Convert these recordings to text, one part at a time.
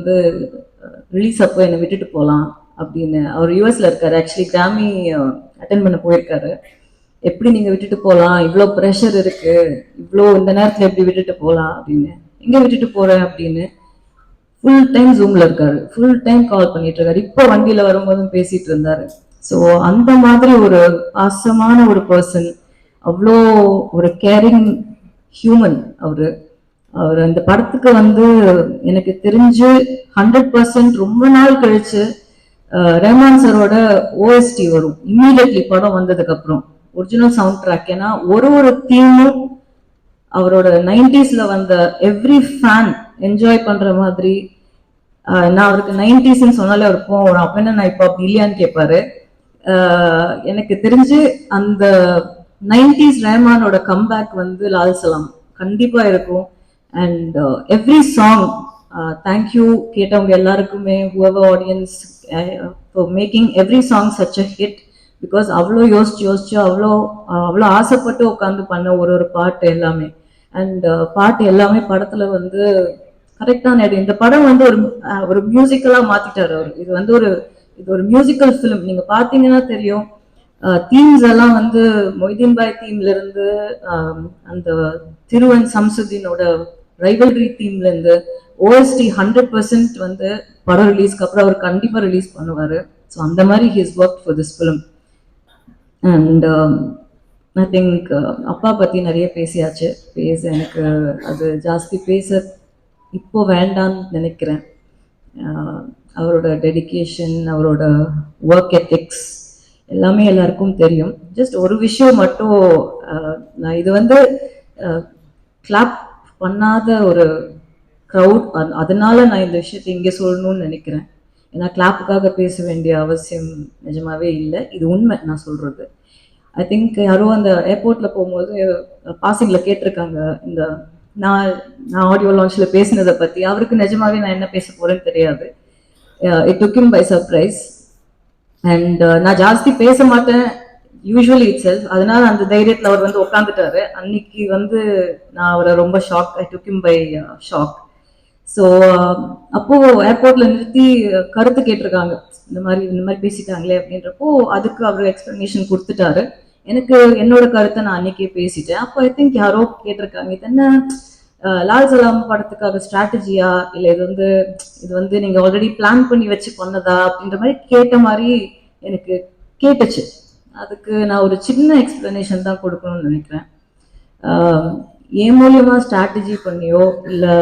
வந்து ரிலீஸ் அப்போ என்னை விட்டுட்டு போகலாம் அப்படின்னு. அவர் யூஎஸ்ல இருக்காரு. ஆக்சுவலி கிராமி அட்டன் பண்ண போயிருக்காரு. எப்படி நீங்க விட்டுட்டு போகலாம் இவ்வளோ ப்ரெஷர் இருக்கு. இவ்வளோ இந்த நேரத்தில் எப்படி விட்டுட்டு போகலாம் அப்படின்னு. எங்க விட்டுட்டு போறேன் அப்படின்னு ஃபுல் டைம் ஜூம்ல இருக்காரு. ஃபுல் டைம் கால் பண்ணிட்டு இருக்காரு. இப்போ வண்டியில வரும்போதும் பேசிட்டு இருந்தாரு. ஸோ அந்த மாதிரி ஒரு பாசமான ஒரு பர்சன் அவ்வளோ ஒரு கேரிங் ஹியூமன் அவரு. அவர் அந்த படத்துக்கு வந்து எனக்கு தெரிஞ்சு ஹண்ட்ரட் பர்சன்ட் ரொம்ப நாள் கழிச்சு ரஹ்மான் சரோட ஓஎஸ்டி வரும். இம்மீடியட்லி படம் வந்ததுக்கு அப்புறம். ஒரிஜினல் சவுண்ட் ட்ராக் ஏன்னா ஒரு ஒரு தீமும் அவரோட நைன்டிஸ்ல வந்த எவ்ரி ஃபேன் என்ஜாய் பண்ற மாதிரி நான் அவருக்கு நைன்டிஸ்ன்னு சொன்னாலே அவர் கோவம் அப்ப என்ன நான் இப்போ அப்படி இல்லையான்னு கேட்பாரு. எனக்கு தெரிஞ்சு அந்த நைன்டிஸ் ரஹ்மானோட கம்பேக் வந்து லால் சலாம். கண்டிப்பா இருக்கும். அண்ட் எவ்ரி சாங் தேங்க்யூ கேட்டவங்க எல்லாருக்குமே whoever audience for making every song such a hit because அவ்வளோ யோசிச்சு யோசிச்சு அவ்வளோ அவ்வளோ ஆசைப்பட்டு உட்காந்து பண்ண ஒரு ஒரு பாட்டு எல்லாமே. அண்ட் uh, பாட்டு எல்லாமே படத்தில் வந்து கரெக்டான இடம் இந்த படம் வந்து ஒரு ஒரு மியூசிக்கலாக மாற்றிட்டார் அவர். இது வந்து ஒரு இது ஒரு மியூசிக்கல் ஃபிலிம் நீங்கள் பார்த்தீங்கன்னா தெரியும் தீம்ஸ் எல்லாம் வந்து மொய்தீன் பாய் தீம்லேருந்து அந்த திருவன் சம்சுதீனோட ரைவல்ரி டீம்லேருந்து ஓஎஸ்டி ஹண்ட்ரட் பர்சன்ட் வந்து படம் ரிலீஸ்க்கு அப்புறம் அவர் கண்டிப்பாக ரிலீஸ் பண்ணுவார். ஸோ அந்த மாதிரி his work for this film and I think அப்பா பற்றி நிறைய பேசியாச்சு. பேச எனக்கு அது ஜாஸ்தி பேச இப்போ வேண்டாம்னு நினைக்கிறேன். Uh, அவரோட டெடிகேஷன் அவரோட ஒர்க் எத்திக்ஸ் எல்லாமே எல்லாருக்கும் தெரியும். ஜஸ்ட் ஒரு விஷயம் மட்டும் uh, நான் இது வந்து uh, கிளாப் பண்ணாத ஒரு க்ரௌட் அதனால நான் இந்த விஷயத்தை இங்கே சொல்லணும்னு நினைக்கிறேன். ஏன்னா கிளாப்புக்காக பேச வேண்டிய அவசியம் நிஜமாவே இல்லை. இது உண்மை நான் சொல்றது. ஐ திங்க் யாரோ அந்த ஏர்போர்ட்ல போகும்போது பாசிங்ல கேட்டிருக்காங்க. இந்த நான் நான் ஆடியோ லான்ச்ல பேசினதை பத்தி. அவருக்கு நிஜமாவே நான் என்ன பேச போறேன்னு தெரியாது. It took him by surprise and நான் ஜாஸ்தி பேச மாட்டேன். யூஸ்வலி இட் செல்ஃப் அதனால அந்த தைரியத்தில் அவர் வந்து உட்காந்துட்டாரு அன்னைக்கு வந்து நான் அவரை ரொம்ப shock I took him by shock so அப்போ ஏர்போர்ட்ல நிறுத்தி uh, கருத்து கேட்டிருக்காங்க. இந்த மாதிரி இந்த மாதிரி பேசிட்டாங்களே அப்படின்றப்போ அதுக்கு அவர் எக்ஸ்பிளனேஷன் கொடுத்துட்டாரு. எனக்கு என்னோட கருத்தை நான் அன்னைக்கே பேசிட்டேன். அப்போ ஐ திங்க் யாரோ கேட்டிருக்காங்க. இது என்ன uh, லால் சலாம் படத்துக்காக ஸ்ட்ராட்டஜியா இல்லை இது வந்து இது வந்து நீங்க ஆல்ரெடி பிளான் பண்ணி வச்சு பண்ணதா? அப்படின்ற மாதிரி கேட்ட மாதிரி எனக்கு கேட்டுச்சு. அதுக்கு நான் ஒரு சின்ன எக்ஸ்ப்ளனேஷன் தான் கொடுக்கணும்னு நினைக்கிறேன். ஏன் என் மூலியமா ஸ்ட்ராட்டஜி பண்ணியோ இல்லை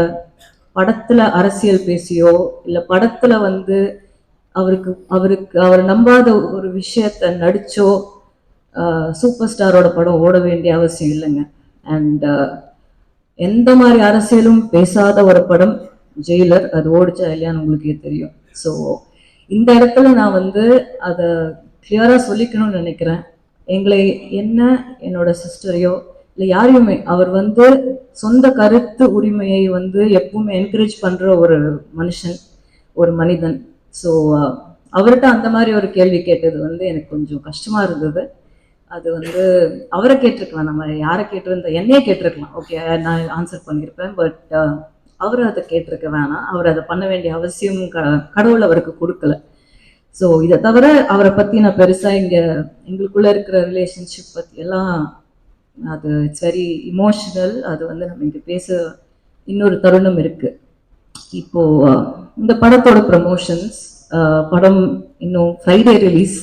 படத்தில் அரசியல் பேசியோ இல்லை படத்தில் வந்து அவருக்கு அவருக்கு அவர் நம்பாத ஒரு விஷயத்த நடிச்சோ சூப்பர் ஸ்டாரோட படம் ஓட வேண்டிய அவசியம் இல்லைங்க. அண்ட் எந்த மாதிரி அரசியலும் பேசாத ஒரு படம் ஜெயிலர் அது ஓடிச்சா இல்லையான்னு உங்களுக்கே தெரியும். ஸோ இந்த இடத்துல நான் வந்து அதை கிளியராக சொல்லிக்கணும்னு நினைக்கிறேன். எங்களை என்ன என்னோட சிஸ்டரையோ இல்லை யாரையுமே அவர் வந்து சொந்த கருத்து உரிமையை வந்து எப்பவுமே என்கரேஜ் பண்ணுற ஒரு மனுஷன் ஒரு மனிதன். ஸோ அவர்கிட்ட அந்த மாதிரி ஒரு கேள்வி கேட்டது வந்து எனக்கு கொஞ்சம் கஷ்டமாக இருந்தது. அது வந்து அவரை கேட்டிருக்கலாம். நம்ம யாரை கேட்டிருந்தா என்னையே கேட்டிருக்கலாம். ஓகே நான் ஆன்சர் பண்ணியிருப்பேன் பட் அவர் அதை கேட்டிருக்க வேணாம். அவர் அதை பண்ண வேண்டிய அவசியம் க கடவுள் அவருக்கு கொடுக்கல. ஸோ இதை தவிர அவரை பற்றி நான் பெருசாக இங்கே எங்களுக்குள்ளே இருக்கிற ரிலேஷன்ஷிப் பற்றியெல்லாம் அது இட்ஸ் வெரி இமோஷனல் அது வந்து நம்ம இங்கே பேச இன்னொரு தருணம் இருக்குது இப்போ இந்த படத்தோட ப்ரமோஷன்ஸ் படம் இன்னும் ஃப்ரைடே ரிலீஸ்